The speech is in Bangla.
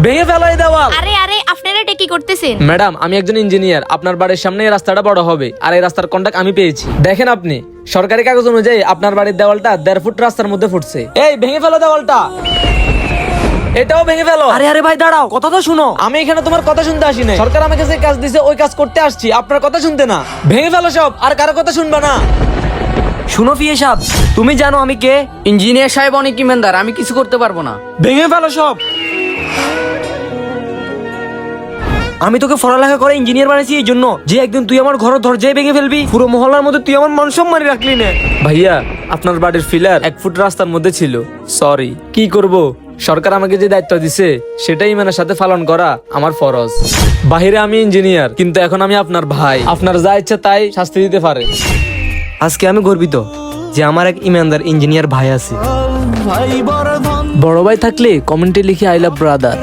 ভেঙে ফেলো এই দেওয়াল। আরে আরে আপনারা এটা কি করতেছেন? ম্যাডাম আমি একজন ইঞ্জিনিয়ার। আপনার বাড়ির সামনে এই রাস্তাটা বড় হবে। আর এই রাস্তার কন্টাক্ট আমি পেয়েছি। দেখেন আপনি সরকারি কাগজ অনুযায়ী আপনার বাড়ির দেওয়ালটা দেড় ফুট রাস্তার মধ্যে ফুটছে। এই ভেঙে ফেলো দেওয়ালটা। এটাও ভেঙে ফেলো। আরে আরে ভাই দাঁড়াও কথা তো শুনো। আমি এখানে তোমার কথা শুনতে আসি নাই। সরকার আমাকে যে কাজ দিছে ওই কাজ করতে আসছি। আপনার কথা শুনতে না। ভেঙে ফেলো সব আর কারও কথা শুনবা না। শুনো ফিয়ে সাহেব তুমি জানো আমি কে? ইঞ্জিনিয়ার সাহেব অনেক ইমানদার আমি কিছু করতে পারব না। ভেঙে ফেলো সব। আমি তোকে পড়ালেখা করে ইঞ্জিনিয়ার বানাইছি এই জন্য যে একদিন তুই আমার ঘর দরজায় ভেঙে ফেলবি। পুরো মহল্লার মধ্যে তুই আমার মান সম্মানই রাখলি না। ভাইয়া আপনার বাড়ির ফিলার এক ফুট রাস্তার মধ্যে ছিল। সরি কি করব? সরকার আমাকে যে দায়িত্ব দিছে সেটাই ইমানের সাথে পালন করা আমার ফরজ। বাহিরে আমি ইঞ্জিনিয়ার কিন্তু এখন আমি আপনার ভাই। আপনার যা ইচ্ছা তাই শাস্তি দিতে পারে। আজকে আমি গর্বিত যে আমার এক ইমানদার ইঞ্জিনিয়ার ভাই আছে। বড় ভাই থাকলে কমেন্টে লিখে আই লাভ ব্রাদার।